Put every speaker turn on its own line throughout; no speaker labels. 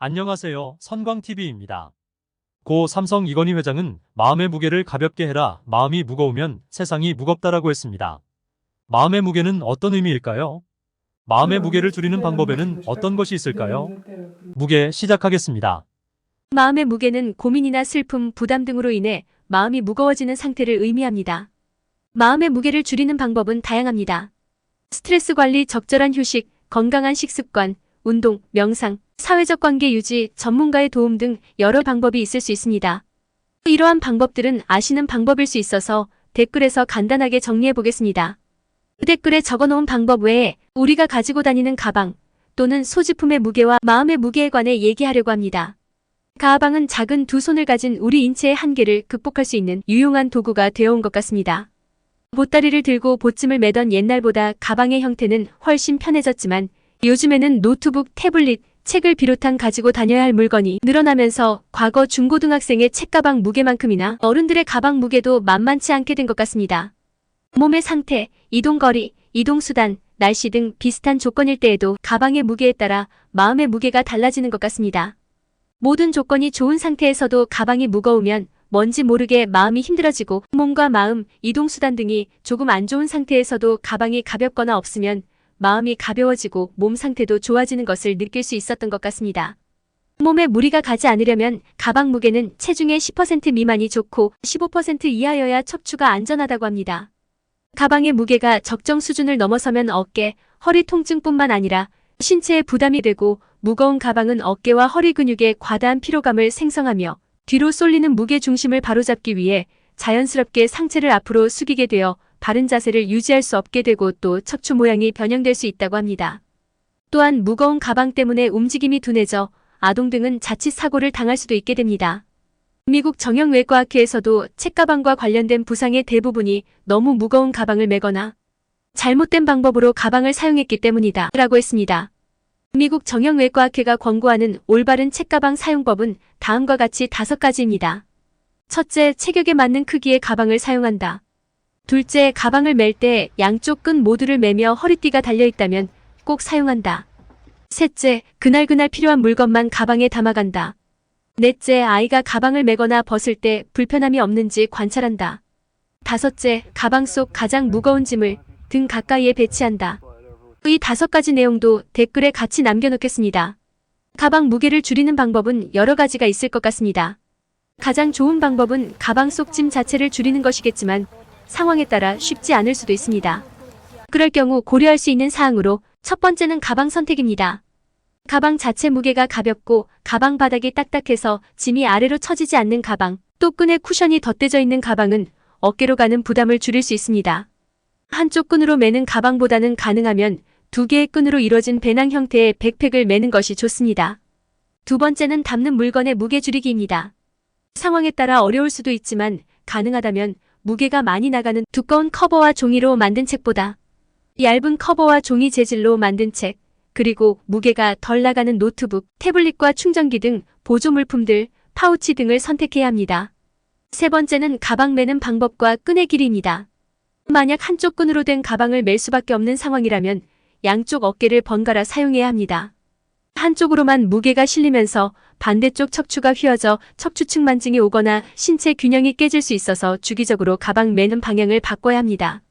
안녕하세요. 선광TV입니다. 고 삼성 이건희 회장은 마음의 무게를 가볍게 해라. 마음이 무거우면 세상이 무겁다라고 했습니다. 마음의 무게는 어떤 의미일까요? 마음의 무게를 줄이는 방법에는 어떤 것이 있을까요? 무게 시작하겠습니다.
마음의 무게는 고민이나 슬픔, 부담 등으로 인해 마음이 무거워지는 상태를 의미합니다. 마음의 무게를 줄이는 방법은 다양합니다. 스트레스 관리, 적절한 휴식, 건강한 식습관, 운동, 명상, 사회적 관계 유지, 전문가의 도움 등 여러 방법이 있을 수 있습니다. 이러한 방법들은 아시는 방법일 수 있어서 댓글에서 간단하게 정리해 보겠습니다. 댓글에 적어 놓은 방법 외에 우리가 가지고 다니는 가방 또는 소지품의 무게와 마음의 무게에 관해 얘기하려고 합니다. 가방은 작은 두 손을 가진 우리 인체의 한계를 극복할 수 있는 유용한 도구가 되어온 것 같습니다. 보따리를 들고 보쯤을 매던 옛날보다 가방의 형태는 훨씬 편해졌지만 요즘에는 노트북, 태블릿, 책을 비롯한 가지고 다녀야 할 물건이 늘어나면서 과거 중고등학생의 책가방 무게만큼이나 어른들의 가방 무게도 만만치 않게 된 것 같습니다. 몸의 상태, 이동거리, 이동수단, 날씨 등 비슷한 조건일 때에도 가방의 무게에 따라 마음의 무게가 달라지는 것 같습니다. 모든 조건이 좋은 상태에서도 가방이 무거우면 뭔지 모르게 마음이 힘들어지고 몸과 마음, 이동수단 등이 조금 안 좋은 상태에서도 가방이 가볍거나 없으면 마음이 가벼워지고 몸 상태도 좋아지는 것을 느낄 수 있었던 것 같습니다. 몸에 무리가 가지 않으려면 가방 무게는 체중의 10% 미만이 좋고 15% 이하여야 척추가 안전하다고 합니다. 가방의 무게가 적정 수준을 넘어서면 어깨, 허리 통증뿐만 아니라 신체에 부담이 되고 무거운 가방은 어깨와 허리 근육에 과다한 피로감을 생성하며 뒤로 쏠리는 무게 중심을 바로잡기 위해 자연스럽게 상체를 앞으로 숙이게 되어 바른 자세를 유지할 수 없게 되고 또 척추 모양이 변형될 수 있다고 합니다. 또한 무거운 가방 때문에 움직임이 둔해져 아동 등은 자칫 사고를 당할 수도 있게 됩니다. 미국 정형외과학회에서도 책가방과 관련된 부상의 대부분이 너무 무거운 가방을 메거나 잘못된 방법으로 가방을 사용했기 때문이다. 라고 했습니다. 미국 정형외과학회가 권고하는 올바른 책가방 사용법은 다음과 같이 다섯 가지입니다. 첫째, 체격에 맞는 크기의 가방을 사용한다. 둘째, 가방을 멜 때 양쪽 끈 모두를 매며 허리띠가 달려있다면 꼭 사용한다. 셋째, 그날그날 필요한 물건만 가방에 담아간다. 넷째, 아이가 가방을 메거나 벗을 때 불편함이 없는지 관찰한다. 다섯째, 가방 속 가장 무거운 짐을 등 가까이에 배치한다. 이 다섯 가지 내용도 댓글에 같이 남겨놓겠습니다. 가방 무게를 줄이는 방법은 여러 가지가 있을 것 같습니다. 가장 좋은 방법은 가방 속 짐 자체를 줄이는 것이겠지만 상황에 따라 쉽지 않을 수도 있습니다. 그럴 경우 고려할 수 있는 사항으로 첫 번째는 가방 선택입니다. 가방 자체 무게가 가볍고 가방 바닥이 딱딱해서 짐이 아래로 처지지 않는 가방, 또 끈에 쿠션이 덧대져 있는 가방은 어깨로 가는 부담을 줄일 수 있습니다. 한쪽 끈으로 매는 가방보다는 가능하면 두 개의 끈으로 이뤄진 배낭 형태의 백팩을 매는 것이 좋습니다. 두 번째는 담는 물건의 무게 줄이기입니다. 상황에 따라 어려울 수도 있지만 가능하다면 무게가 많이 나가는 두꺼운 커버와 종이로 만든 책보다 얇은 커버와 종이 재질로 만든 책, 그리고 무게가 덜 나가는 노트북, 태블릿과 충전기 등 보조 물품들, 파우치 등을 선택해야 합니다. 세 번째는 가방 매는 방법과 끈의 길이입니다. 만약 한쪽 끈으로 된 가방을 멜 수밖에 없는 상황이라면 양쪽 어깨를 번갈아 사용해야 합니다. 한쪽으로만 무게가 실리면서 반대쪽 척추가 휘어져 척추측 만증이 오거나 신체 균형이 깨질 수 있어서 주기적으로 가방 매는 방향을 바꿔야 합니다.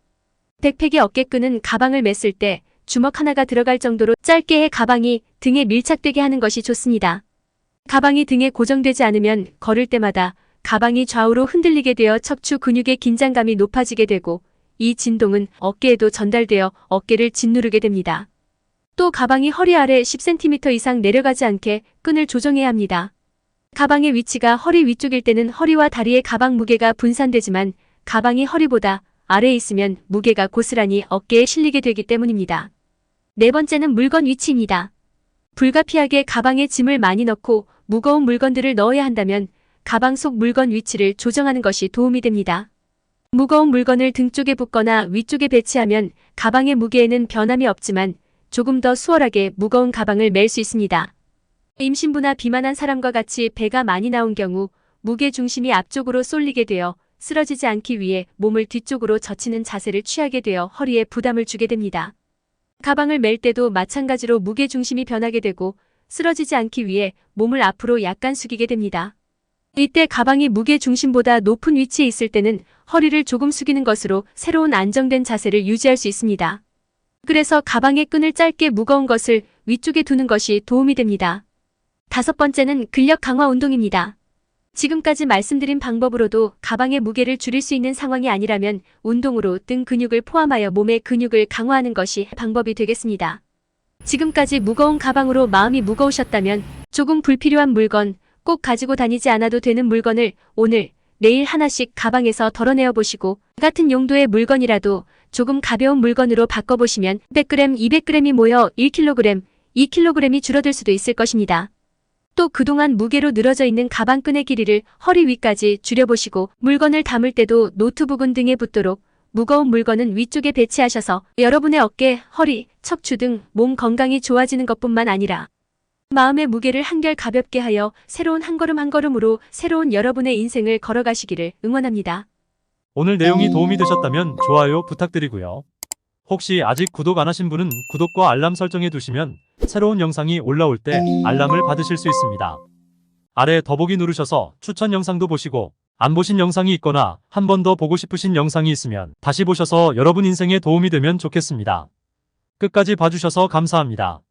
백팩의 어깨끈은 가방을 맸을 때 주먹 하나가 들어갈 정도로 짧게 해 가방이 등에 밀착되게 하는 것이 좋습니다. 가방이 등에 고정되지 않으면 걸을 때마다 가방이 좌우로 흔들리게 되어 척추 근육의 긴장감이 높아지게 되고 이 진동은 어깨에도 전달되어 어깨를 짓누르게 됩니다. 또 가방이 허리 아래 10cm 이상 내려가지 않게 끈을 조정해야 합니다. 가방의 위치가 허리 위쪽일 때는 허리와 다리의 가방 무게가 분산되지만 가방이 허리보다 아래에 있으면 무게가 고스란히 어깨에 실리게 되기 때문입니다. 네 번째는 물건 위치입니다. 불가피하게 가방에 짐을 많이 넣고 무거운 물건들을 넣어야 한다면 가방 속 물건 위치를 조정하는 것이 도움이 됩니다. 무거운 물건을 등 쪽에 붙거나 위쪽에 배치하면 가방의 무게에는 변함이 없지만 조금 더 수월하게 무거운 가방을 멜 수 있습니다. 임신부나 비만한 사람과 같이 배가 많이 나온 경우 무게 중심이 앞쪽으로 쏠리게 되어 쓰러지지 않기 위해 몸을 뒤쪽으로 젖히는 자세를 취하게 되어 허리에 부담을 주게 됩니다. 가방을 멜 때도 마찬가지로 무게 중심이 변하게 되고 쓰러지지 않기 위해 몸을 앞으로 약간 숙이게 됩니다. 이때 가방이 무게 중심보다 높은 위치에 있을 때는 허리를 조금 숙이는 것으로 새로운 안정된 자세를 유지할 수 있습니다. 그래서 가방의 끈을 짧게 무거운 것을 위쪽에 두는 것이 도움이 됩니다. 다섯 번째는 근력 강화 운동입니다. 지금까지 말씀드린 방법으로도 가방의 무게를 줄일 수 있는 상황이 아니라면 운동으로 등 근육을 포함하여 몸의 근육을 강화하는 것이 방법이 되겠습니다. 지금까지 무거운 가방으로 마음이 무거우셨다면 조금 불필요한 물건, 꼭 가지고 다니지 않아도 되는 물건을 오늘, 내일 하나씩 가방에서 덜어내어 보시고 같은 용도의 물건이라도 조금 가벼운 물건으로 바꿔보시면 100g, 200g이 모여 1kg, 2kg이 줄어들 수도 있을 것입니다. 또 그동안 무게로 늘어져 있는 가방끈의 길이를 허리 위까지 줄여보시고 물건을 담을 때도 노트북은 등에 붙도록 무거운 물건은 위쪽에 배치하셔서 여러분의 어깨, 허리, 척추 등 몸 건강이 좋아지는 것뿐만 아니라 마음의 무게를 한결 가볍게 하여 새로운 한 걸음 한 걸음으로 새로운 여러분의 인생을 걸어가시기를 응원합니다.
오늘 내용이 도움이 되셨다면 좋아요 부탁드리고요. 혹시 아직 구독 안 하신 분은 구독과 알람 설정해 두시면 새로운 영상이 올라올 때 알람을 받으실 수 있습니다. 아래 더보기 누르셔서 추천 영상도 보시고 안 보신 영상이 있거나 한 번 더 보고 싶으신 영상이 있으면 다시 보셔서 여러분 인생에 도움이 되면 좋겠습니다. 끝까지 봐주셔서 감사합니다.